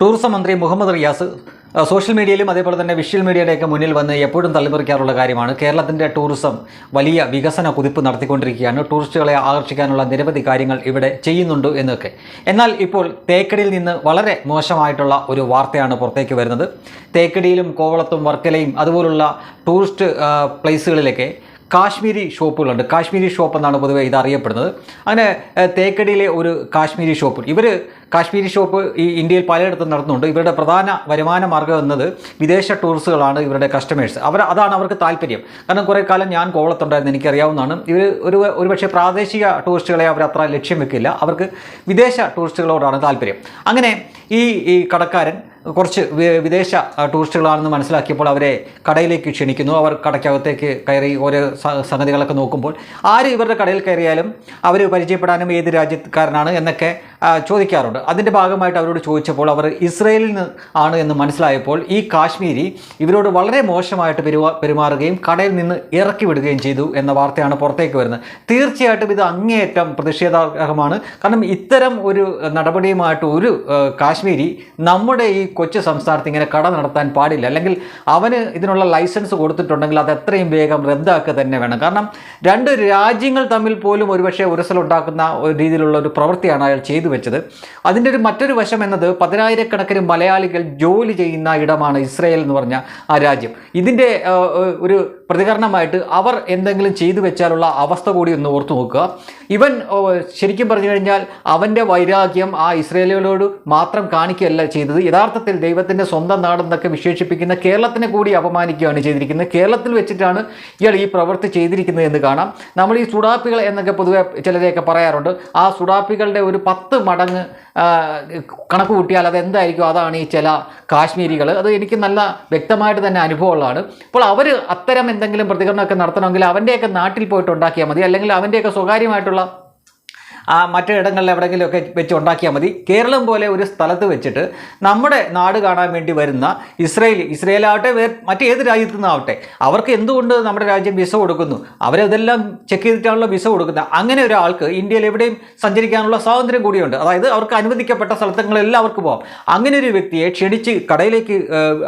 Tourism മന്ത്രി Muhammad Riyas social മീഡിയയിലും അതേപോലെ തന്നെ വിഷ്വൽ മീഡിയയുടെയൊക്കെ മുന്നിൽ വന്ന് എപ്പോഴും തള്ളിപ്പറിക്കാറുള്ള കാര്യമാണ്. കേരളത്തിന്റെ ടൂറിസം വലിയ വികസന കുതിപ്പ് നടത്തിക്കൊണ്ടിരിക്കുകയാണ്. ടൂറിസ്റ്റുകളെ ആകർഷിക്കാനുള്ള നിരവധി കാര്യങ്ങൾ ഇവിടെ ചെയ്യുന്നുണ്ട് എന്നൊക്കെ. എന്നാൽ ഇപ്പോൾ തേക്കടിയിൽ നിന്ന് വളരെ മോശമായിട്ടുള്ള ഒരു വാർത്തയാണ് പുറത്തേക്ക് വരുന്നത്. തേക്കടിയിലും കോവളത്തും വർക്കലയും അതുപോലുള്ള ടൂറിസ്റ്റ് പ്ലേസുകളിലൊക്കെ കാശ്മീരി ഷോപ്പുകളുണ്ട്. കാശ്മീരി ഷോപ്പ് എന്നാണ് പൊതുവെ ഇത് അറിയപ്പെടുന്നത് അങ്ങനെ തേക്കടിയിലെ ഒരു കാശ്മീരി ഷോപ്പ്. ഇവർ കാശ്മീരി ഷോപ്പ് ഈ ഇന്ത്യയിൽ പലയിടത്തും നടത്തുന്നുണ്ട്. ഇവരുടെ പ്രധാന വരുമാന മാർഗം എന്നത് വിദേശ ടൂറിസ്റ്റുകളാണ് ഇവരുടെ കസ്റ്റമേഴ്സ് അവർ അതാണ് അവർക്ക് താല്പര്യം. കാരണം കുറേ കാലം ഞാൻ കോവളത്തുണ്ടായിരുന്നു എനിക്കറിയാവുന്നതാണ്. ഇവർ ഒരു ഒരുപക്ഷെ പ്രാദേശിക ടൂറിസ്റ്റുകളെ അവർ അത്ര ലക്ഷ്യം വെക്കില്ല. അവർക്ക് വിദേശ ടൂറിസ്റ്റുകളോടാണ് താല്പര്യം. അങ്ങനെ ഈ ഈ കടക്കാരൻ കുറച്ച് വിദേശ ടൂറിസ്റ്റുകളാണെന്ന് മനസ്സിലാക്കിയപ്പോൾ അവരെ കടയിലേക്ക് ക്ഷണിക്കുന്നു. അവർ കടയ്ക്കകത്തേക്ക് കയറി ഓരോ സംഗതികളൊക്കെ നോക്കുമ്പോൾ ആര് ഇവരുടെ കടയിൽ കയറിയാലും അവർ പരിചയപ്പെടാനും ഏത് രാജ്യക്കാരനാണ് എന്നൊക്കെ ചോദിക്കാറുണ്ട്. അതിന്റെ ഭാഗമായിട്ട് അവരോട് ചോദിച്ചപ്പോൾ അവർ ഇസ്രയേലിൽ നിന്ന് ആണ് എന്ന് മനസ്സിലായപ്പോൾ ഈ കാശ്മീരി ഇവരോട് വളരെ മോശമായിട്ട് പെരുമാറുകയും കടയിൽ നിന്ന് ഇറക്കി വിടുകയും ചെയ്തു എന്ന വാർത്തയാണ് പുറത്തേക്ക് വരുന്നത്. തീർച്ചയായിട്ടും ഇത് അങ്ങേയറ്റം പ്രതിഷേധാർഹമാണ്. കാരണം ഇത്തരം ഒരു നടപടിയുമായിട്ട് ഒരു കാശ്മീരി നമ്മുടെ ഈ കൊച്ചു സംസ്ഥാനത്ത് ഇങ്ങനെ കട നടത്താൻ പാടില്ല. അല്ലെങ്കിൽ അവന് ഇതിനുള്ള ലൈസൻസ് കൊടുത്തിട്ടുണ്ടെങ്കിൽ അത് എത്രയും വേഗം റദ്ദാക്കുക തന്നെ വേണം. കാരണം രണ്ട് രാജ്യങ്ങൾ തമ്മിൽ പോലും ഒരുപക്ഷെ ഉരസലുണ്ടാക്കുന്ന രീതിയിലുള്ള ഒരു പ്രവൃത്തിയാണ് അയാൾ ചെയ്തു വെച്ചത്. അതിന്റെ ഒരു മറ്റൊരു വശം എന്നത് പതിനായിരക്കണക്കിന് മലയാളികൾ ജോലി ചെയ്യുന്ന ഇടമാണ് ഇസ്രയേൽ എന്ന് പറഞ്ഞ ആ രാജ്യം. ഇതിന്റെ ഒരു പ്രതികരണമായിട്ട് അവർ എന്തെങ്കിലും ചെയ്തു വെച്ചാലുള്ള അവസ്ഥ കൂടി ഒന്ന് ഓർത്തു നോക്കുക. ഇവൻ ശരിക്കും പറഞ്ഞു കഴിഞ്ഞാൽ അവന്റെ വൈരാഗ്യം ആ ഇസ്രയേലുകളോട് മാത്രം കാണിക്കുകയല്ല ചെയ്തത്. യഥാർത്ഥത്തിൽ ദൈവത്തിന്റെ സ്വന്തം നാടെന്നൊക്കെ വിശേഷിപ്പിക്കുന്ന കേരളത്തിനെ കൂടി അപമാനിക്കുകയാണ് ചെയ്തിരിക്കുന്നത്. കേരളത്തിൽ വെച്ചിട്ടാണ് ഇയാൾ ഈ പ്രവൃത്തി ചെയ്തിരിക്കുന്നത് എന്ന് കാണാം. നമ്മൾ ഈ സുഡാപ്പികൾ എന്നൊക്കെ പൊതുവെ ചിലരെയൊക്കെ പറയാറുണ്ട്. ആ സുഡാപ്പികളുടെ ഒരു പത്ത് മടങ്ങ് കണക്ക് കൂട്ടിയാൽ അത് എന്തായിരിക്കും അതാണ് ഈ ചില കാശ്മീരികൾ അത് എനിക്ക് നല്ല വ്യക്തമായിട്ട് തന്നെ അനുഭവമുള്ളതാണ്. അപ്പോൾ അവർ അത്തരം എന്തെങ്കിലും പ്രതികരണമൊക്കെ നടത്തണമെങ്കിൽ അവന്റെയൊക്കെ നാട്ടിൽ പോയിട്ട് ഉണ്ടാക്കിയാൽ മതി. അല്ലെങ്കിൽ അവന്റെയൊക്കെ സ്വകാര്യമായിട്ടുള്ള ആ മറ്റു ഇടങ്ങളിൽ എവിടെയെങ്കിലുമൊക്കെ വെച്ച് ഉണ്ടാക്കിയാൽ മതി. കേരളം പോലെ ഒരു സ്ഥലത്ത് വെച്ചിട്ട് നമ്മുടെ നാട് കാണാൻ വേണ്ടി വരുന്ന ഇസ്രയേൽ ഇസ്രയേലാവട്ടെ വേ മറ്റേത് രാജ്യത്തു നിന്നാവട്ടെ അവർക്ക് എന്തുകൊണ്ട് നമ്മുടെ രാജ്യം വിസ കൊടുക്കുന്നു? അവരതെല്ലാം ചെക്ക് ചെയ്തിട്ടാണല്ലോ വിസ കൊടുക്കുന്നത്. അങ്ങനെ ഒരാൾക്ക് ഇന്ത്യയിൽ എവിടെയും സഞ്ചരിക്കാനുള്ള സ്വാതന്ത്ര്യം കൂടിയുണ്ട്. അതായത് അവർക്ക് അനുവദിക്കപ്പെട്ട സ്ഥലത്തുകളെല്ലാം അവർക്ക് പോകാം അങ്ങനെ ഒരു വ്യക്തിയെ ക്ഷണിച്ച് കടയിലേക്ക്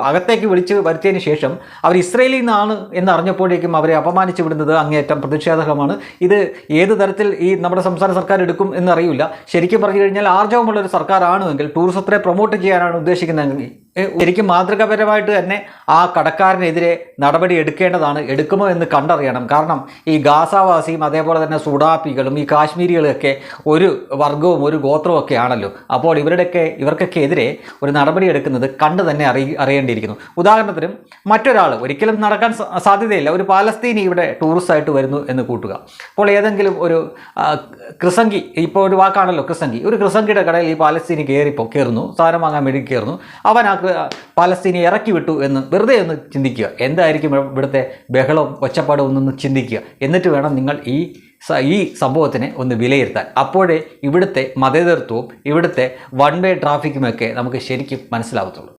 അകത്തേക്ക് വിളിച്ച് വരുത്തിയതിന് ശേഷം അവർ ഇസ്രയേലിൽ നിന്നാണ് എന്ന് അറിഞ്ഞപ്പോഴേക്കും അവരെ അപമാനിച്ചു വിടുന്നത് അങ്ങേയറ്റം പ്രതിഷേധകമാണ് ഇത് ഏത് തരത്തിൽ ഈ നമ്മുടെ സംസ്ഥാന സർക്കാർ എടുക്കും എന്നറിയില്ല. ശരിക്കും പറഞ്ഞു കഴിഞ്ഞാൽ ആർജവമുള്ള ഒരു സർക്കാരാണെങ്കിൽ ടൂറിസത്തെ പ്രൊമോട്ട് ചെയ്യാനാണ് ഉദ്ദേശിക്കുന്നതെങ്കിൽ ശരിക്കും മാതൃകാപരമായിട്ട് തന്നെ ആ കടക്കാരനെതിരെ നടപടി എടുക്കേണ്ടതാണ് എടുക്കുമോ എന്ന് കണ്ടറിയണം. കാരണം ഈ ഗാസാവാസിയും അതേപോലെ തന്നെ സുഡാപ്പികളും ഈ കാശ്മീരികളൊക്കെ ഒരു വർഗവും ഒരു ഗോത്രവും ഒക്കെ ആണല്ലോ. അപ്പോൾ ഇവരുടെയൊക്കെ ഇവർക്കൊക്കെ എതിരെ ഒരു നടപടി എടുക്കുന്നത് കണ്ട് തന്നെ അറി അറിയേണ്ടിയിരിക്കുന്നു. ഉദാഹരണത്തിന് മറ്റൊരാൾ ഒരിക്കലും നടക്കാൻ സാധ്യതയില്ല. ഒരു പാലസ്തീനി ഇവിടെ ടൂറിസ്റ്റായിട്ട് വരുന്നു എന്ന് കൂട്ടുക. അപ്പോൾ ഏതെങ്കിലും ഒരു ക്രിസംഗി ഇപ്പോൾ ഒരു വാക്കാണല്ലോ ക്രിസംഗി. ഒരു ക്രിസംഗിയുടെ കടയിൽ ഈ പാലസ്തീനി കയറിപ്പോൾ കയറുന്നു സാധനം വാങ്ങാൻ വേണ്ടി കയറുന്നു. ക്രി- പാലസ്തീനി ഇറക്കി വിട്ടു എന്ന് വെറുതെ ഒന്ന് ചിന്തിക്കുക. എന്തായിരിക്കും ഇവ- ഇവിടുത്തെ ബഹളവും ഒച്ചപ്പാടും ഒന്നൊന്ന് ചിന്തിക്കുക. എന്നിട്ട് വേണം നിങ്ങൾ ഈ ഈ സംഭവത്തിനെ ഒന്ന് വിലയിരുത്താൻ. അപ്പോഴേ ഇവിടുത്തെ മതേതരത്വവും ഇവിടുത്തെ വൺ വേ ട്രാഫിക്കുമൊക്കെ നമുക്ക് ശരിക്കും മനസ്സിലാവത്തുള്ളൂ.